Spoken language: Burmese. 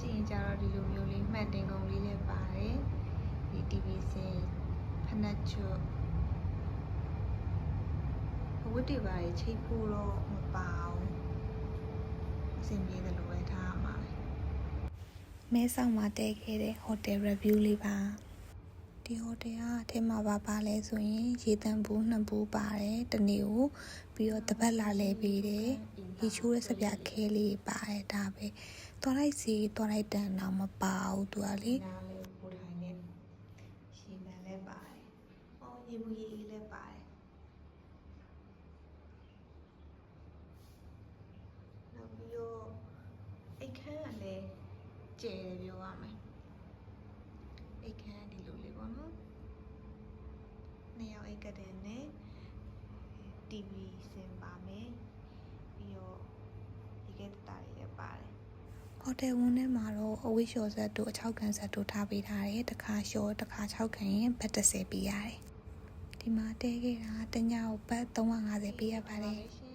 ကြည့်ရင်ကြတော့ဒီလိုမျိုးလေးမှတ်တင်ကုန်လေးလည်းပါတယ်ဒီ TV စင်ဖနက်ချွတ်အဝတ်တွေပါချိတ်ဖို့တော့မပါဘူးအဆင်ပြေတယ်လို့ပဲထားရမှာပဲမဲဆောက်မှာတည်ခဲ့တဲ့ hotel review လေးပါ ဒီဟိုတယ်ကအထက်မှာပါပါလဲဆိုရင်ရေတံဘူးနှစ်ဘူးပါတယ်တနေ့ကိုပြီးတော့တပတ်လာလဲပေးတယ်ရေချိုးတဲ့စပြခဲလေးပါတယ်ဒါပဲသွားလိုက်စီသွားလိုက်တန်တော့မပါဘူးသူကလေနားလေးပို့ထိုင်နေရှင်းတယ်လည်းပါတယ်အော်ရေဘူးရေအေးလည်းပါတယ်နောက်ပြီးတော့အိတ်ခမ်းကလည်းကျယ်တယ်ပြောရမယ်အိတ်ခမ်းကဒီလိုလေးပေါ့နော်နှစ်ယော က်အိတ်ကတဲ့နဲ့ TV စင်ပါမယ်ပြီးတော့ဒီကက်တတာတွေလည်းပါတယ်ဟိုတယ်ဝန်းထဲမှာတော့အဝိရှော်ဆက်တို့အချောက်ကန်ဆက်တို့ထားပေးထားတယ်တစ်ခါရှော်တစ်ခါချောက်ကန်ရင်ဘတ်30ပေးရတယ်ဒီမှာတဲခဲ့တာတညကိုဘတ်350ပေးရပါတယ်